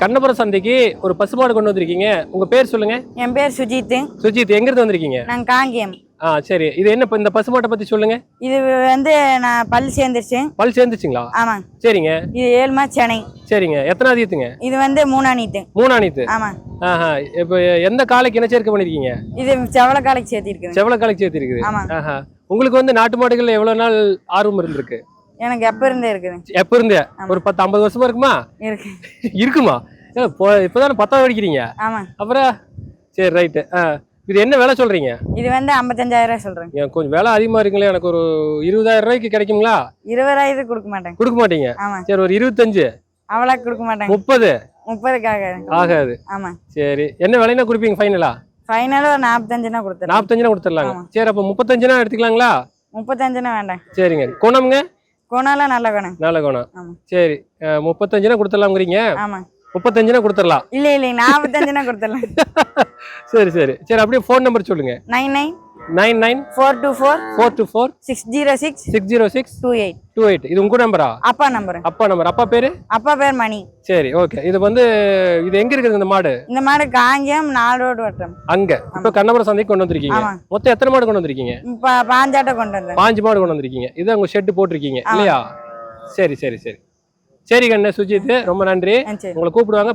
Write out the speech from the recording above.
கண்ணபுரம் சந்தைக்கு ஒரு பசுமாடு கொண்டு வந்திருக்கீங்க. உங்க பேர் சொல்லுங்க. என் பேர் சுஜித்து. சுஜித் எங்க இருந்து வந்திருக்கீங்க? நான் காங்கேயம். ஆ சரி. இது என்ன இந்த பசுமாட்டை பத்தி சொல்லுங்க. இது வந்து நான் பல் சேர்ந்துருச்சு. பல் சேர்ந்துச்சுங்களா? ஆமாம் சரிங்க. இது ஏழு மாசம் சென்னை. சரிங்க. எத்தனாவது ஈத்துங்க இது வந்து மூணாணித்து மூணாணித்து ஆமாம் ஆஹா. இப்போ எந்த காலைக்கு இனச்சேர்க்கை பண்ணிருக்கீங்க? இது செவலக்காலைக்கு சேர்த்திருக்குது. செவல காலைக்கு சேர்த்திருக்குது. ஆமாம் ஆஹா. உங்களுக்கு வந்து நாட்டு மாடுகள் எவ்வளவு நாள் ஆர்வம் இருந்திருக்கு? எனக்கு எப்போ இருந்தே இருக்குது. எப்ப இருந்தே? ஒரு பத்து ஐம்பது வருஷமா இருக்குமா? இருக்கு. இருக்குமா? இப்போதானே பத்தாவது படிக்கிறீங்க? ஆமாம் அப்புறம் சரி ரைட்டு. இது என்ன விலை சொல்றீங்க? இது வந்து ஐம்பத்தஞ்சாயிரம் ரூபாய் சொல்கிறேன் ஏன் கொஞ்சம் விலை அதிகமா இருக்குங்களே எனக்கு ஒரு இருபதாயிரம் ரூபாய்க்கு கிடைக்குங்களா? இருபதாயிரத்துக்கு கொடுக்க மாட்டேன். கொடுக்க மாட்டீங்க? சரி ஒரு இருபத்தஞ்சு. அவ்வளோ கொடுக்க மாட்டேன். முப்பது? முப்பதுக்காக. ஆகாது. ஆமாம் சரி என்ன விலைனா கொடுப்பீங்க ஃபைனலா ஃபைனலாக ஒரு நாற்பத்தஞ்சுனா கொடுத்துருவேன் நாற்பத்தஞ்சுனா கொடுத்துடலாங்க. ஆமா. சரி அப்போ முப்பத்தஞ்சுனா எடுத்துக்கலாங்களா? முப்பத்தஞ்சுனா வேண்டாம். சரிங்க. குணம்ங்க? குணம்லாம் நல்ல குணம். நல்ல குணம். ஆமா. சரி முப்பத்தஞ்சுனா கொடுத்துடலாங்கிறீங்க ஆமாம் முப்பத்தஞ்சுனா கொடுத்துடலாம். இல்லை இல்லை நாற்பத்தஞ்சுனா கொடுத்துடலாம். சரி சரி. சரி அப்படியே ஃபோன் நம்பர் சொல்லுங்க. Nine nine nine nine four two four four two four six zero six six zero six two eight two eight இது உங்க நம்பரா அப்பா நம்பரு அப்பா நம்பர் அப்பா பேரு? அப்பா பேர் மணி. சரி ஓகே இது வந்து இது எங்க இருக்குது இந்த மாடு? இந்த மாடு காங்கியம் நாலு ரோடு வட்டம். அங்க. இப்ப கண்ணபுரம் சந்தைக்கு கொண்டு வந்திருக்கீங்க. மொத்தம் எத்தனை மாடு கொண்டு வந்திருக்கீங்க? பாஞ்சாட்டை கொண்டு வந்தேன். பாஞ்சு மாடு கொண்டு வந்திருக்கீங்க. இது உங்க ஷெட் போட்டிருக்கீங்க. இல்லையா? சரி சரி சரி. சரி கண்ணு சுஜித் ரொம்ப நன்றி. உங்களை கூப்பிடுவாங்க.